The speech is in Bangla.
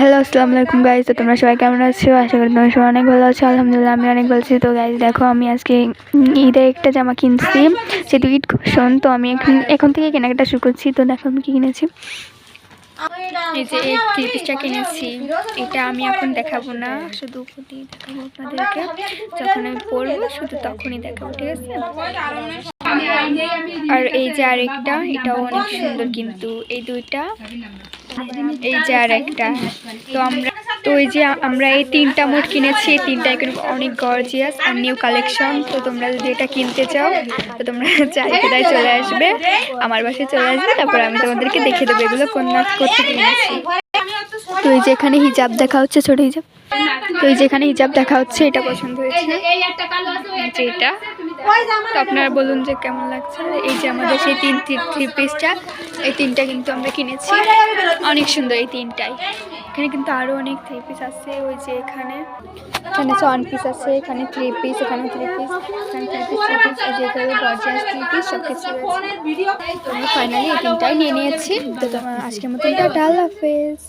হ্যালো আসসালামু আলাইকুম গাইজ তো তোমরা সবাই কেমন আছো? আশা করি তোমরা সবাই অনেক ভালো আছো। আলহামদুলিল্লাহ, আমি অনেক ভালো আছি। তো গাইজ দেখো, আমি আজকে ঈদে একটা জামা কিনছি। যেহেতু ঈদ শোন তো, আমি এখন এখন থেকে কেনাকাটা শুরু করছি। তো, দেখো, আমি কী কিনেছি। এই যে, এই কিনেছি। এটা আমি এখন দেখাবো না। শুধু দেখাবো আপনাদেরকে। যখন আমি শুধু তখনই দেখাবো, ঠিক আছে? আর এই যে আরেকটা, এটাও অনেক সুন্দর কিন্তু। এই দুইটা এই যে আর একটা। তো আমরা তো এই যে আমরা এই তিনটা মোট কিনেছি, এই তিনটা এখানে অনেক গর্জিয়াস আর নিউ কালেকশন তো তোমরা যদি এটা কিনতে চাও, তো তোমরা চাইকেদায় চলে আসবে, আমার বাসায় চলে আসবে, তারপর আমি তোমাদেরকে দেখে দেবো এগুলো কোন করতে কিনেছি। তো এই যে এখানে হিজাব দেখা হচ্ছে, ছোট হিজাব। তো এই যে এখানে হিজাব দেখা হচ্ছে, এটা পছন্দ হয়েছে। এই যে এটা তো আপনারা বলুন যে কেমন লাগছে? এই যে আমাদের সেই তিন থ্রি পিসটা এই তিনটা কিন্তু আমরা কিনেছি। অনেক সুন্দর এই তিনটাই। এখানে কিন্তু আরও অনেক থ্রি পিস আছে, ওই যে এখানে। এখানে ওয়ান পিস আছে, এখানে থ্রি পিস এখানে থ্রি পিস এখানে থ্রি পিস থ্রি পিস এই যে এখানে গর্জিয়াস থ্রি পিস সব কিছু আমরা ফাইনালি এই তিনটাই নিয়ে নিয়েছি। তো আজকের টাটা, আল্লাহ হাফেজ।